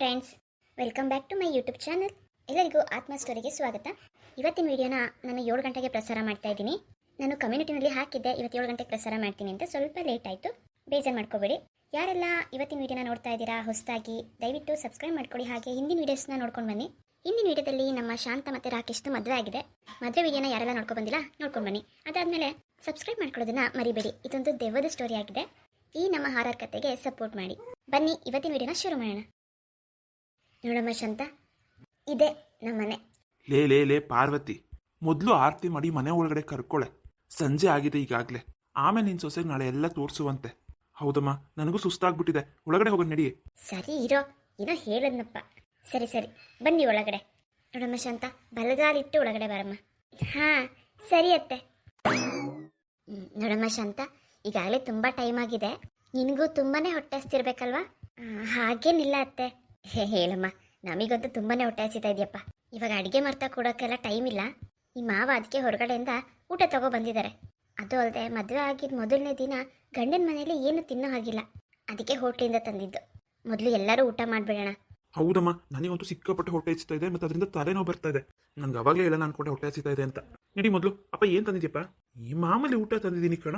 Friends welcome back to my YouTube channel ಎಲ್ಲರಿಗೂ ಆತ್ಮ ಸ್ಟೋರಿಗೆ ಸ್ವಾಗತ. ಇವತ್ತಿನ ವಿಡಿಯೋನ ನಾನು ಏಳು ಗಂಟೆಗೆ ಪ್ರಸಾರ ಮಾಡ್ತಾ ಇದ್ದೀನಿ. ನಾನು ಕಮ್ಯುನಿಟಿನಲ್ಲಿ ಹಾಕಿದ್ದೆ, ಇವತ್ತು ಏಳು ಗಂಟೆಗೆ ಪ್ರಸಾರ ಮಾಡ್ತೀನಿ ಅಂತ ಸ್ವಲ್ಪ ಲೇಟ್ ಆಯಿತು. ಬೇಜಾರು ಮಾಡ್ಕೋಬೇಡಿ. ಯಾರೆಲ್ಲ ಇವತ್ತಿನ ವಿಡಿಯೋನ ನೋಡ್ತಾ ಇದ್ದೀರಾ, ಹೊಸದಾಗಿ, ದಯವಿಟ್ಟು ಸಬ್ಸ್ಕ್ರೈಬ್ ಮಾಡ್ಕೊಳ್ಳಿ. ಹಾಗೆ ಹಿಂದಿನ ವೀಡಿಯೋಸ್ನ ನೋಡ್ಕೊಂಡು ಬನ್ನಿ. ಹಿಂದಿನ ವಿಡಿಯೋದಲ್ಲಿ ನಮ್ಮ ಶಾಂತ ಮತ್ತು ರಾಕೇಶ್ದು ಮದುವೆ ಆಗಿದೆ. ಮದುವೆ ವಿಡಿಯೋನ ಯಾರೆಲ್ಲ ನೋಡ್ಕೊಂಡು ಬಂದಿಲ್ಲ, ನೋಡ್ಕೊಂಡು ಬನ್ನಿ. ಅದಾದಮೇಲೆ ಸಬ್ಸ್ಕ್ರೈಬ್ ಮಾಡ್ಕೊಳ್ಳೋದನ್ನ ಮರಿಬೇಡಿ. ಇದೊಂದು ದೆವ್ವದ ಸ್ಟೋರಿ ಆಗಿದೆ. ಈ ನಮ್ಮ ಹಾರರ್ ಕತೆಗೆ ಸಪೋರ್ಟ್ ಮಾಡಿ. ಬನ್ನಿ, ಇವತ್ತಿನ ವಿಡಿಯೋನ ಶುರು ಮಾಡೋಣ. ನೋಡಮ್ಮ ಶಾಂತ ಇದೆ ನಮ್ಮನೆ ಲೇ ಲೇ ಲೇ ಪಾರ್ವತಿ ಮೊದಲು ಆರತಿ ಮಾಡಿ ಮನೆ ಒಳಗಡೆ ಕರ್ಕೊಳೆ. ಸಂಜೆ ಆಗಿದೆ ಈಗಾಗಲೇ. ಆಮೇಲೆ ನಿನ್ನ ಸೊಸೆಗೆ ನಾಳೆ ಎಲ್ಲ ತೋರಿಸುವಂತೆ. ಹೌದಮ್ಮ ನನಗೂ ಸುಸ್ತಾಗ್ಬಿಟ್ಟಿದೆ. ಒಳಗಡೆ ಹೋಗೋಣ ನಡಿ ಸರಿ ಇರೋ ಏನೋ ಹೇಳದ್ನಪ್ಪ. ಸರಿ ಸರಿ ಬನ್ನಿ ಒಳಗಡೆ. ನೋಡಮ್ಮ ಶಾಂತ ಬಲಗಾಲಿಟ್ಟು ಒಳಗಡೆ ಬರಮ್ಮ. ಹಾ ಸರಿ ಅತ್ತೆ. ಹ್ಮ್, ನೋಡಮ್ಮ ಶಾಂತ ಈಗಾಗಲೇ ತುಂಬ ಟೈಮ್ ಆಗಿದೆ. ನಿನಗೂ ತುಂಬಾನೇ ಹೊಟ್ಟೆ ಹಸ್ತಿರ್ಬೇಕಲ್ವಾ? ಆ, ಹಾಗೇನಿಲ್ಲ ಅತ್ತೆ. ಹೇ ಹೇಳಮ್ಮ. ನಮಗಂತೂ ತುಂಬಾನೇ ಹೊಟ್ಟೆ ಹಸಿತಾ ಇದೆಯಪ್ಪ. ಇವಾಗ ಅಡಿಗೆ ಮಾಡ್ತಾ ಕೊಡೋಕ್ಕೆಲ್ಲ ಟೈಮ್ ಇಲ್ಲ. ಈ ಮಾವ ಅದಕ್ಕೆ ಹೊರಗಡೆಯಿಂದ ಊಟ ತಗೋ ಬಂದಿದ್ದಾರೆ ಅದು ಅಲ್ಲದೆ ಮದುವೆ ಆಗಿದ್ದ ಮೊದಲನೇ ದಿನ ಗಂಡನ ಮನೆಯಲ್ಲಿ ಏನು ತಿನ್ನೋ ಹಾಗಿಲ್ಲ. ಅದಕ್ಕೆ ಹೋಟ್ಲಿಂದ ತಂದಿದ್ದು. ಮೊದಲು ಎಲ್ಲರೂ ಊಟ ಮಾಡಿಬಿಡೋಣ. ಹೌದಮ್ಮ, ನನಗಂತೂ ಸಿಕ್ಕಾಪಟ್ಟೆ ಹೊಟ್ಟೆ ಹಚ್ತಾ ಇದೆ ಮತ್ತು ಅದರಿಂದ ತಲೆನೋವು ಬರ್ತಾ ಇದೆ. ನನಗೆ ಅವಾಗಲೇ ನಾನು ಅನ್ಕೊಂಡೆ ಹೊಟ್ಟೆ ಹಚ್ತಾ ಇದೆ ಅಂತ. ನಡಿ ಮೊದಲು, ಅಪ್ಪ ಏನು ತಂದಿದ್ಯಪ್ಪ? ಈ ಮಾಮೂಲಿ ಊಟ ತಂದಿದ್ದೀನಿ ಕಣ.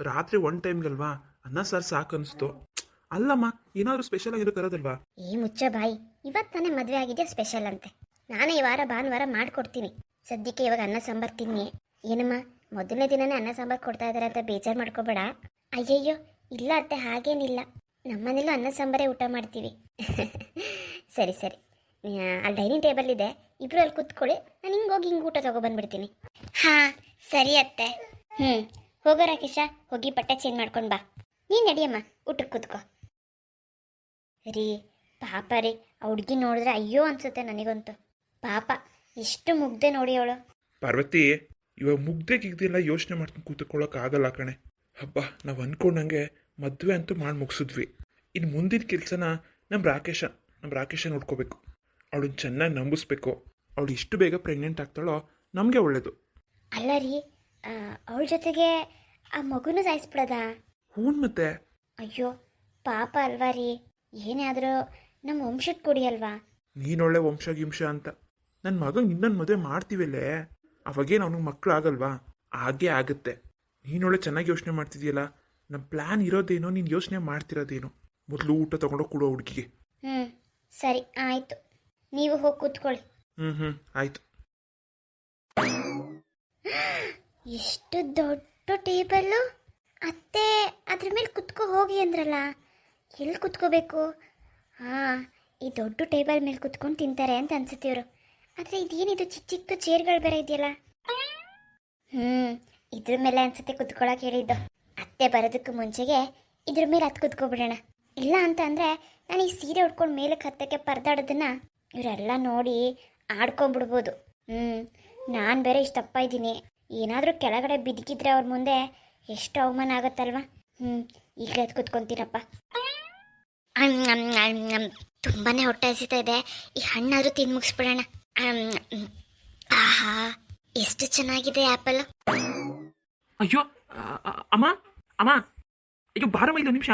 ರಾತ್ರಿ ಒನ್ ಟೈಮ್ಗಲ್ವಾ ಅನ್ನ, ಸಾರು, ಸಾಕು ಅನಿಸ್ತು. ಅಲ್ಲಮ್ಮ ಏನಾದರೂ ಸ್ಪೆಷಲ್ ಆಗಿರೋ ತರೋದಲ್ವಾ? ಈ ಮುಚ್ಚ ಬಾಯಿ ಇವತ್ತು ತಾನೇ ಮದುವೆ ಆಗಿದೆಯಾ ಸ್ಪೆಷಲ್ ಅಂತೆ. ನಾನು ಈ ವಾರ ಭಾನುವಾರ ಮಾಡ್ಕೊಡ್ತೀನಿ. ಸದ್ಯಕ್ಕೆ ಇವಾಗ ಅನ್ನ ಸಾಂಬಾರು ತಿನ್ನಿ. ಏನಮ್ಮ ಮೊದಲನೇ ದಿನನೇ ಅನ್ನ ಸಾಂಬಾರು ಕೊಡ್ತಾ ಇದಾರೆ ಅಂತ ಬೇಜಾರು ಮಾಡ್ಕೋಬೇಡ? ಅಯ್ಯಯ್ಯೋ ಇಲ್ಲ ಅತ್ತೆ ಹಾಗೇನಿಲ್ಲ. ನಮ್ಮನೇಲೂ ಅನ್ನ ಸಾಂಬಾರೇ ಊಟ ಮಾಡ್ತೀವಿ. ಸರಿ ಸರಿ. ಆ, ಅಲ್ಲಿ ಡೈನಿಂಗ್ ಟೇಬಲ್ ಇದೆ. ಇಬ್ರು ಅಲ್ಲಿ ಕೂತ್ಕೊಳ್ಳಿ. ನಾನು ಹಿಂಗೆ ಹೋಗಿ ಹಿಂಗೆ ಊಟ ತಗೊಬಂದ್ಬಿಡ್ತೀನಿ ಹಾಂ ಸರಿ ಅತ್ತೆ. ಹ್ಞೂ ಹೋಗೋ ರಾಕೇಶ ಹೋಗಿ ಬಟ್ಟೆ ಚೇಂಜ್ ಮಾಡ್ಕೊಂಡು ಬಾ. ನೀನು ನಡಿಯಮ್ಮ ಊಟಕ್ಕೆ ಕೂತ್ಕೋ. ರೀ ಪಾಪ ರೀ ಆ ಹುಡ್ಗಿ ನೋಡಿದ್ರೆ ಅಯ್ಯೋ ಅನ್ಸುತ್ತೆ ನನಗಂತೂ. ಪಾಪ ಎಷ್ಟು ಮುಗ್ದೆ ನೋಡಿ ಅವಳು. ಪಾರ್ವತಿ ಇವಾಗ ಮುಗ್ದೆ ಗಿಗ್ದೆಲ್ಲ ಯೋಚನೆ ಮಾಡ್ಕೊಂಡು ಕೂತ್ಕೊಳ್ಳೋಕೆ ಆಗಲ್ಲ ಕಣೆ. ಹಬ್ಬ ನಾವು ಅನ್ಕೊಂಡಂಗೆ ಮದುವೆ ಅಂತೂ ಮಾಡಿ ಮುಗಿಸಿದ್ವಿ. ಇನ್ನು ಮುಂದಿನ ಕೆಲಸನ ನಮ್ಮ ರಾಕೇಶ ನಮ್ಮ ರಾಕೇಶ ನೋಡ್ಕೋಬೇಕು. ಅವಳನ್ನ ಚೆನ್ನಾಗಿ ನಂಬಿಸ್ಬೇಕು. ಅವಳು ಇಷ್ಟು ಬೇಗ ಪ್ರೆಗ್ನೆಂಟ್ ಆಗ್ತಾಳೋ ನಮಗೆ ಒಳ್ಳೇದು. ಅಲ್ಲ ರೀ ಅವಳ ಜೊತೆಗೆ ಆ ಮಗುನೂ ಸಾಯಿಸ್ಬಿಡೋದಾ? ಹ್ಞೂ ಮತ್ತೆ? ಅಯ್ಯೋ ಪಾಪ ಅಲ್ವಾ ರೀ. ಏನೇ ಆದರೂ ನಮ್ಮ ವಂಶದ ಕೊಡಿ ಅಲ್ವಾ? ನೀನೊಳ್ಳೆ ವಂಶ ಗಿಂಶ ಅಂತ. ನನ್ನ ಮಗ ಇನ್ನೊಂದು ಮದುವೆ ಮಾಡ್ತೀವಲ್ಲೇ? ಅವಾಗೇನು ಅವನಿಗೆ ಮಕ್ಕಳು ಆಗಲ್ವಾ? ಹಾಗೇ ಆಗುತ್ತೆ. ನೀನೊಳ್ಳೆ ಚೆನ್ನಾಗಿ ಯೋಚನೆ ಮಾಡ್ತಿದ್ಯಲ್ಲ? ನಮ್ಮ ಪ್ಲ್ಯಾನ್ ಇರೋದೇನೋ ನೀನು ಯೋಚನೆ ಮಾಡ್ತಿರೋದೇನೋ? ಮೊದಲು ಊಟ ತಗೊಂಡೋಗಿ ಕೊಡೋ ಹುಡುಗಿಗೆ. ಹ್ಞೂ ಸರಿ ಆಯಿತು. ನೀವು ಹೋಗಿ ಕೂತ್ಕೊಳ್ಳಿ. ಹ್ಞೂ ಹ್ಞೂ ಆಯಿತು. ಎಷ್ಟು ದೊಡ್ಡ ಟೇಬಲ್ಲು. ಅತ್ತೆ ಅದ್ರ ಮೇಲೆ ಕುತ್ಕೋ ಹೋಗಿ ಅಂದ್ರಲ್ಲ. ಎಲ್ಲಿ ಕುತ್ಕೋಬೇಕು? ಹಾಂ ಈ ದೊಡ್ಡ ಟೇಬಲ್ ಮೇಲೆ ಕುತ್ಕೊಂಡು ತಿಂತಾರೆ ಅಂತ ಅನ್ಸುತ್ತೆ ಇವರು. ಆದರೆ ಇದೇನಿದು ಚಿಕ್ಕ ಚಿಕ್ಕ ಚೇರ್ಗಳು ಬೇರೆ ಇದೆಯಲ್ಲ? ಹ್ಞೂ ಇದ್ರ ಮೇಲೆ ಅನ್ಸುತ್ತೆ ಕುತ್ಕೊಳಕ್ಕೆ ಹೇಳಿದ್ದು. ಅತ್ತೆ ಬರೋದಕ್ಕೂ ಮುಂಚೆಗೆ ಇದ್ರ ಮೇಲೆ ಹತ್ತು ಕುತ್ಕೊಬಿಡೋಣ. ಇಲ್ಲ ಅಂತ ಅಂದರೆ ನಾನು ಈ ಸೀರೆ ಉಟ್ಕೊಂಡು ಮೇಲಕ್ಕೆ ಹತ್ತಕ್ಕೆ ಪರದಾಡೋದನ್ನ ಇವರೆಲ್ಲ ನೋಡಿ ಆಡ್ಕೊಂಬಿಡ್ಬೋದು. ಹ್ಞೂ ನಾನು ಬೇರೆ ಇಷ್ಟಪ್ಪ ಇದ್ದೀನಿ. ಏನಾದರೂ ಕೆಳಗಡೆ ಬಿದ್ದಿದ್ರೆ ಅವ್ರ ಮುಂದೆ ಎಷ್ಟು ಅವಮಾನ ಆಗುತ್ತಲ್ವಾ? ಹ್ಞೂ ಈಗಲೇ ಕುತ್ಕೊಂತೀನಪ್ಪ ತುಂಬಾ ಹೊಟ್ಟೆ ಹಸಿತಾ ಇದೆ. ಈ ಹಣ್ಣಾದ್ರೂ ತಿಂದು ಮುಗಿಸ್ಬಿಡೋಣ. ಆಹಾ ಎಷ್ಟು ಚೆನ್ನಾಗಿದೆ ಆ್ಯಪಲ್ ಅಯ್ಯೋ ಅಮ್ಮ ಅಮ್ಮ. ಅಯ್ಯೋ ಬಾರಮ್ಮ ಇಲ್ಲ ನಿಮಿಷ.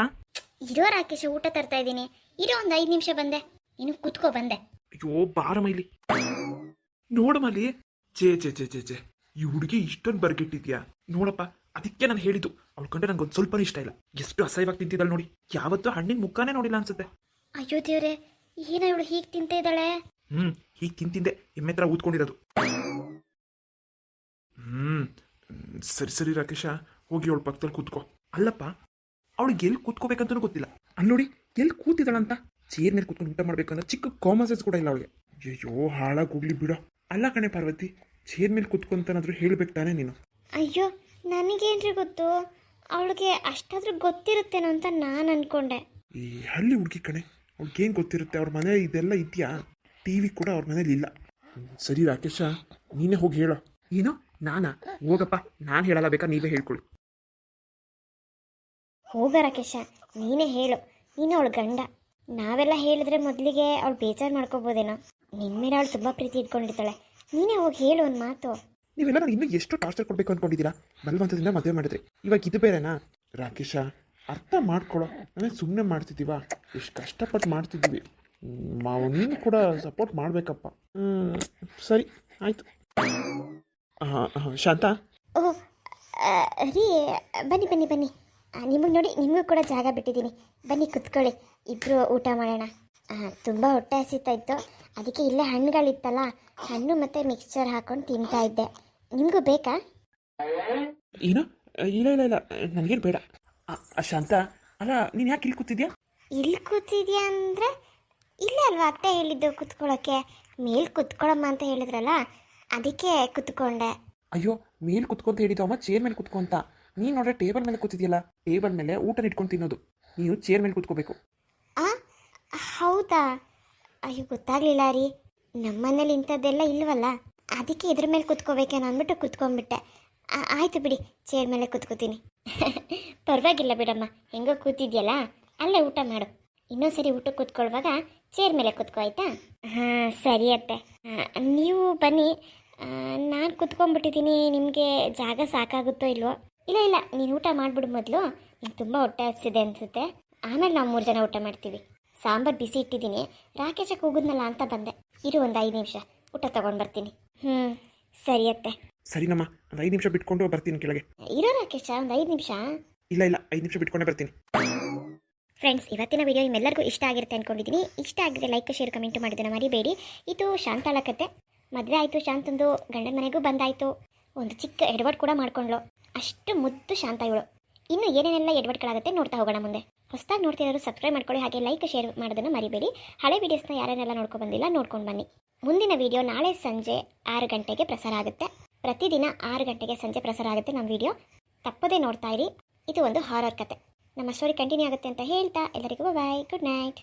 ಇರೋ ರಾಕೇಶ ಊಟ ತರ್ತಾ ಇದ್ದೀನಿ. ಇರೋ ಒಂದು ಐದು ನಿಮಿಷ ಬಂದೆ. ನೀನು ಕುತ್ಕೋ ಬಂದೆ. ಅಯ್ಯೋ ಬಾರಮ್ಮ ಇಲ್ಲಿ. ನೋಡಮ್ಮ ಅಲ್ಲಿ. ಚೇ ಚೇ ಚೇ ಚೇ ಚೇ ಈ ಹುಡುಗಿ ಇಷ್ಟೊಂದು ಬರ್ಗಿಟ್ಟಿದ್ಯಾ? ನೋಡಪ್ಪ. ಅದಕ್ಕೆ ನಾನು ಹೇಳಿದ್ದು ಅವಳು ಕಂಡ್ರೆ ನಂಗೆ ಒಂದು ಸ್ವಲ್ಪನೂ ಇಷ್ಟ ಇಲ್ಲ. ಎಷ್ಟು ಅಸಹ್ಯವಾಗಿ ತಿಂತಿದ್ದಾಳೆ ನೋಡಿ. ಯಾವತ್ತೂ ಹಣ್ಣಿನ ಮುಖಾನೇ ನೋಡಿಲ್ಲ ಅನ್ಸುತ್ತೆ. ಅಯ್ಯೋ ದೇವ್ರೆ ಏನ ಇವಳು ಹೀಗೆ ತಿಂತ ಇದ್ದಾಳೆ? ಹ್ಮ್ ಹೀಗೆ ತಿಂತಿದ್ದೆ. ಎಮ್ಮೆ ಥರ ಊದ್ಕೊಂಡಿರೋದು. ಹ್ಮ್ ಸರಿ ಸರಿ ರಾಕೇಶ ಹೋಗಿ ಅವಳ ಪಕ್ಕದಲ್ಲಿ ಕೂತ್ಕೋ. ಅಲ್ಲಪ್ಪ ಅವಳಿಗೆ ಎಲ್ಲಿ ಕೂತ್ಕೋಬೇಕಂತನೂ ಗೊತ್ತಿಲ್ಲ. ಅಲ್ಲಿ ನೋಡಿ ಎಲ್ಲಿ ಕೂತಿದ್ದಾಳಂತ? ಚೇರ್ ಮೇಲೆ ಕೂತ್ಕೊಂಡು ಊಟ ಮಾಡ್ಬೇಕಂತ ಚಿಕ್ಕ ಕಾಮನ್ ಸೆನ್ಸ್ ಕೂಡ ಇಲ್ಲ ಅವಳಿಗೆ. ಅಯ್ಯೋ ಹಾಳಾಗಿ ಹೋಗ್ಲಿ ಬಿಡೋ. ಅಲ್ಲ ಕಣೆ ಪಾರ್ವತಿ ಚೇರ್ ಮೇಲೆ ಕೂತ್ಕೊಂತನಾದ್ರೂ ಹೇಳ್ಬೇಕು ತಾನೇ ನೀನು. ಅಯ್ಯೋ ನನಗೇನ್ರಿ ಗೊತ್ತು? ಅವಳಿಗೆ ಅಷ್ಟಾದ್ರೂ ಗೊತ್ತಿರುತ್ತೇನೋ ಅಂತ ನಾನು ಅನ್ಕೊಂಡೆ. ಈ ಹಳ್ಳಿ ಹುಡುಗಿ ಕಣೆ ಅವ್ಳಿಗೇನು ಗೊತ್ತಿರುತ್ತೆ? ಅವ್ರ ಮನೆ ಇದೆಲ್ಲ ಇದೆಯಾ? ಟಿ ವಿ ಕೂಡ ಅವ್ರ ಮನೇಲಿ ಇಲ್ಲ. ಸರಿ ರಾಕೇಶ ನೀನೇ ಹೋಗಿ ಹೇಳೋ. ಏನೋ ನಾನಾ? ಹೋಗಪ್ಪ ನಾನು ಹೇಳಲ್ಲ ಬೇಕಾ ನೀವೇ ಹೇಳ್ಕೊಳ್ಳಿ. ಹೋಗ ರಾಕೇಶ ನೀನೇ ಹೇಳು. ನೀನು ಅವಳು ಗಂಡ. ನಾವೆಲ್ಲ ಹೇಳಿದ್ರೆ ಮೊದಲಿಗೆ ಅವಳು ಬೇಜಾರು ಮಾಡ್ಕೋಬೋದೇನೋ? ನಿನ್ನ ಮೇಲೆ ಅವಳು ತುಂಬ ಪ್ರೀತಿ ಇಟ್ಕೊಂಡಿರ್ತಾಳೆ. ನೀನೇ ಹೋಗಿ ಹೇಳು ಒಂದು ಮಾತು. ನೀವೆಲ್ಲ ನನಗೆ ಇನ್ನೂ ಎಷ್ಟು ಟಾರ್ಚರ್ ಕೊಡಬೇಕು ಅಂದ್ಕೊಂಡಿದ್ದೀರಾ ಬಲವಂತದಿಂದ ಮದುವೆ ಮಾಡಿದ್ರಿ. ಇವಾಗ ಇದು ಬೇರೆನಾ? ರಾಕೇಶ ಅರ್ಥ ಮಾಡ್ಕೊಳ್ಳೋ ನಾನು ಸುಮ್ಮನೆ ಮಾಡ್ತಿದ್ದೀವಾ? ಎಷ್ಟು ಕಷ್ಟಪಟ್ಟು ಮಾಡ್ತಿದ್ದೀವಿ. ಮಾವ ನೀನು ಕೂಡ ಸಪೋರ್ಟ್ ಮಾಡಬೇಕಪ್ಪ. ಸರಿ ಆಯಿತು. ಹಾಂ ಹಾಂ ಶಾಂತ? ಓ ಆ, ರೀ ಬನ್ನಿ ಬನ್ನಿ ಬನ್ನಿ. ನಿಮಗೆ ನೋಡಿ ನಿಮಗೂ ಕೂಡ ಜಾಗ ಬಿಟ್ಟಿದ್ದೀನಿ. ಬನ್ನಿ ಕುತ್ಕೊಳ್ಳಿ. ಇಬ್ಬರು ಊಟ ಮಾಡೋಣ. ತುಂಬ ಹೊಟ್ಟೆ ಹಸಿತಾ ಇತ್ತು. ಅದಕ್ಕೆ ಇಲ್ಲೇ ಹಣ್ಣುಗಳಿತ್ತಲ್ಲ ಹಣ್ಣು ಮತ್ತು ಮಿಕ್ಸ್ಚರ್ ಹಾಕೊಂಡು ತಿಂತಾ ಇದ್ದೆ. ನಿಮಗೂ ಬೇಕಾ? ಏನು? ಇಲ್ಲ ಇಲ್ಲ ಇಲ್ಲ. ನನಗೇನು ಬೇಡ. ಆ, ಆ, ಶಾಂತ ಅಲ್ಲ ನೀನು ಯಾಕೆ ಇಲ್ಲಿ ಕೂತಿದ್ಯಾ? ಇಲ್ಲಿ ಕೂತಿದ್ಯಾ ಅಂದರೆ ಇಲ್ಲ ಅಲ್ವಾ ಅತ್ತೆ ಹೇಳಿದ್ದು ಕುತ್ಕೊಳ್ಳೋಕ್ಕೆ ಮೇಲ್ ಕುತ್ಕೊಳ್ಳಮ್ಮ ಅಂತ ಹೇಳಿದ್ರಲ್ಲ ಅದಕ್ಕೆ ಕುತ್ಕೊಂಡೆ. ಅಯ್ಯೋ ಮೇಲ್ ಕುತ್ಕೊಂತ ಹೇಳಿದ್ದು ಅಮ್ಮ ಚೇರ್ ಮೇಲೆ ಕುತ್ಕೊಂತ ನೀನು ನೋಡ್ರೆ ಟೇಬಲ್ ಮೇಲೆ ಕೂತಿದ್ಯಲ್ಲ ಟೇಬಲ್ ಮೇಲೆ ಊಟ ಇಟ್ಕೊಂಡು ತಿನ್ನೋದು. ನೀನು ಚೇರ್ ಮೇಲೆ ಕುತ್ಕೋಬೇಕು. ಆ ಹೌದಾ? ಅಯ್ಯೋ, ಗೊತ್ತಾಗ್ಲಿಲ್ಲ ರೀ. ನಮ್ಮನೇಲಿ ಇಂಥದ್ದೆಲ್ಲ ಇಲ್ವಲ್ಲ? ಅದಕ್ಕೆ ಇದ್ರ ಮೇಲೆ ಕುತ್ಕೋಬೇಕೇನೋ ಅಂದ್ಬಿಟ್ಟು ಕುತ್ಕೊಂಡ್ಬಿಟ್ಟೆ. ಆಯಿತು ಬಿಡಿ, ಚೇರ್ ಮೇಲೆ ಕುತ್ಕೋತೀನಿ. ಪರವಾಗಿಲ್ಲ ಬಿಡಮ್ಮ, ಹೆಂಗೋ ಕೂತಿದ್ಯಲ್ಲ? ಅಲ್ಲೇ ಊಟ ಮಾಡು. ಇನ್ನೊಂದು ಸರಿ ಊಟಕ್ಕೆ ಕೂತ್ಕೊಳ್ಳುವಾಗ ಚೇರ್ ಮೇಲೆ ಕುತ್ಕೋ, ಆಯಿತಾ? ಹಾಂ, ಸರಿ ಅತ್ತೆ. ನೀವು ಬನ್ನಿ. ನಾನು ಕುತ್ಕೊಂಡ್ಬಿಟ್ಟಿದ್ದೀನಿ, ನಿಮಗೆ ಜಾಗ ಸಾಕಾಗುತ್ತೋ ಇಲ್ವೋ? ಇಲ್ಲ ಇಲ್ಲ, ನೀನು ಊಟ ಮಾಡಿಬಿಡು ಮೊದಲು. ನಿಂಗೆ ತುಂಬ ಹೊಟ್ಟೆ ಹಸಿದೆ ಅನಿಸುತ್ತೆ. ಆಮೇಲೆ ನಾವು ಮೂರು ಜನ ಊಟ ಮಾಡ್ತೀವಿ. ಸಾಂಬಾರು ಬಿಸಿ ಇಟ್ಟಿದ್ದೀನಿ. ರಾಕೇಶಕ್ಕೆ ಕೂಗಿದ್ನಲ್ಲ ಅಂತ ಬಂದೆ. ಇರು ಒಂದು ಐದು ನಿಮಿಷ. ಊಟ ತಗೊಂಡು ಬರ್ತೀನಿ. ಹ್ಞೂ ಸರಿ ಅತ್ತೆ. ಸರಿನಮ್ಮ ಒಂದು ಐದು ನಿಮಿಷ ಬಿಟ್ಕೊಂಡು ಬರ್ತೀನಿ ಕೆಳಗೆ. ಇರೋ ರಾಕೇಶ ಒಂದು ಐದು ನಿಮಿಷ? ಇಲ್ಲ ಇಲ್ಲ ಐದು ನಿಮಿಷ ಬಿಟ್ಕೊಂಡೇ ಬರ್ತೀನಿ. ಫ್ರೆಂಡ್ಸ್ ಇವತ್ತಿನ ವಿಡಿಯೋ ನಿಮ್ಮೆಲ್ಲರಿಗೂ ಇಷ್ಟ ಆಗಿರುತ್ತೆ ಅಂದ್ಕೊಂಡಿದ್ದೀನಿ ಇಷ್ಟ ಆಗಿದ್ರೆ ಲೈಕ್ ಶೇರ್ ಕಮೆಂಟ್ ಮಾಡೋದನ್ನ ಮರಿಬೇಡಿ. ಇದು ಶಾಂತಾಳ ಕತೆ. ಮದುವೆ ಆಯಿತು ಶಾಂತಂದು ಗಂಡನ ಮನೆಗೂ ಬಂದಾಯಿತು. ಒಂದು ಚಿಕ್ಕ ಎಡವಟ್ ಕೂಡ ಮಾಡ್ಕೊಂಡ್ಳು. ಅಷ್ಟು ಮುದ್ದು ಶಾಂತ ಇವಳು. ಇನ್ನು ಏನೇನೆಲ್ಲ ಎಡವಟ್ಗಳಾಗುತ್ತೆ ನೋಡ್ತಾ ಹೋಗೋಣ ಮುಂದೆ. ಹೊಸದಾಗಿ ನೋಡ್ತಿರೋರು ಸಬ್ಸ್ಕ್ರೈಬ್ ಮಾಡ್ಕೊಳ್ಳಿ, ಹಾಗೆ ಲೈಕ್ ಶೇರ್ ಮಾಡೋದನ್ನು ಮರಿಬೇಡಿ. ಹಳೆ ವೀಡಿಯೋಸ್ನ ಯಾರೇನೆಲ್ಲ ನೋಡ್ಕೊಂಡು ಬಂದಿಲ್ಲ, ನೋಡ್ಕೊಂಡು ಬನ್ನಿ. ಮುಂದಿನ ವಿಡಿಯೋ ನಾಳೆ ಸಂಜೆ ಆರು ಗಂಟೆಗೆ ಪ್ರಸಾರ ಆಗುತ್ತೆ. ಪ್ರತಿದಿನ ಆರು ಗಂಟೆಗೆ ಸಂಜೆ ಪ್ರಸಾರ ಆಗುತ್ತೆ ನಮ್ಮ ವಿಡಿಯೋ ತಪ್ಪದೇ ನೋಡ್ತಾ ಇರಿ. ಇದು ಒಂದು ಹಾರರ್ ಕತೆ. ನಮ್ಮ ಸ್ಟೋರಿ ಕಂಟಿನ್ಯೂ ಆಗುತ್ತೆ ಅಂತ ಹೇಳ್ತಾ, ಎಲ್ಲರಿಗೂ ಬಾಯ್ ಗುಡ್ ನೈಟ್